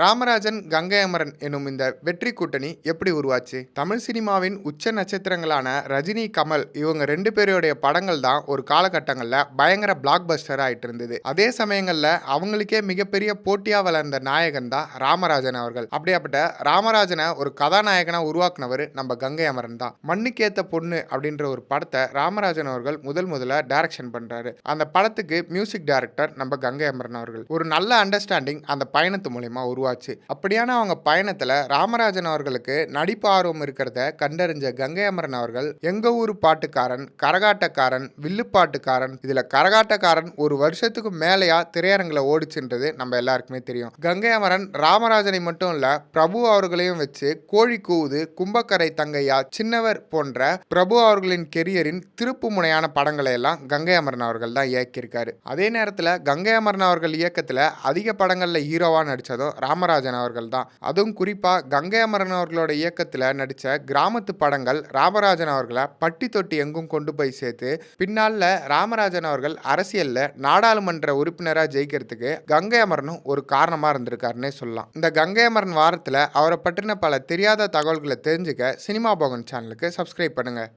ராமராஜன் கங்கை அமரன் எனும் இந்த வெற்றி கூட்டணி எப்படி உருவாச்சு? தமிழ் சினிமாவின் உச்ச நட்சத்திரங்களான ரஜினி கமல் இவங்க ரெண்டு பேருடைய படங்கள் தான் ஒரு காலகட்டங்களில் பயங்கர பிளாக் பஸ்டர் ஆயிட்டு இருந்தது. அதே சமயங்களில் அவங்களுக்கே மிகப்பெரிய போட்டியாக வளர்ந்த நாயகன் தான் ராமராஜன் அவர்கள். அப்படியாப்பட்ட ராமராஜனை ஒரு கதாநாயகனாக உருவாக்குனவர் நம்ம கங்கை அமரன் தான் மண்ணுக்கேத்த பொண்ணு அப்படின்ற ஒரு படத்தை ராமராஜன் அவர்கள் முதல் முதல்ல டைரக்ஷன் பண்றாரு. அந்த படத்துக்கு மியூசிக் டைரக்டர் நம்ம கங்கை அமரன் அவர்கள். ஒரு நல்ல அண்டர்ஸ்டாண்டிங் அந்த பயணத்து மூலயமா உருவாச்சு. அப்படியான அவங்க பயணத்தில் ராமராஜன் அவர்களுக்கு நடிப்பு ஆர்வம் இருக்கிறத கண்டறிஞ்ச கங்கை அமரன் அவர்கள் எங்க ஊர் பாட்டுக்காரன் கரகாட்டக்காரன் வில்லுப்பாட்டுக்காரன் இதுல கரகாட்டக்காரன் ஒரு வருஷத்துக்கு மேலேயா திரையரங்கில் ஓடிச்சுன்றது நம்ம எல்லாருக்குமே தெரியும். கங்கை அமரன் ராமராஜனை மட்டும் இல்ல பிரபு அவர்களையும் வச்சு கோழி கூவுது கும்பக்கரை தங்கையா சின்னவர் போன்ற பிரபு அவர்களின் கெரியரின் திருப்பு முனையான படங்களை எல்லாம் கங்கை அமரன் அவர்கள் தான் இயக்கியிருக்காரு. அதே நேரத்தில் கங்கை அமரன் அவர்கள் இயக்கத்தில் அதிக படங்களில் ஹீரோவாக நடித்ததும் ராமராஜன் அவர்கள் தான் அதுவும் குறிப்பாக கங்கை அமரன் அவர்களோட இயக்கத்தில் நடித்த கிராமத்து படங்கள் ராமராஜன் அவர்களை பட்டி தொட்டி எங்கும் கொண்டு போய் சேர்த்து பின்னால ராமராஜன் அவர்கள் அரசியலில் நாடாளுமன்ற உறுப்பினராக ஜெயிக்கிறதுக்கு கங்கை அமரனும் ஒரு காரணமாக இருந்திருக்காருன்னே சொல்லலாம். இந்த கங்கை அமரன் வாரத்தில் அவரை பற்றின பல தெரியாத தகவல்களை தெரிஞ்சுக்க சினிமா போகன் சேனலுக்கு சப்ஸ்கிரைப் பண்ணுங்கள்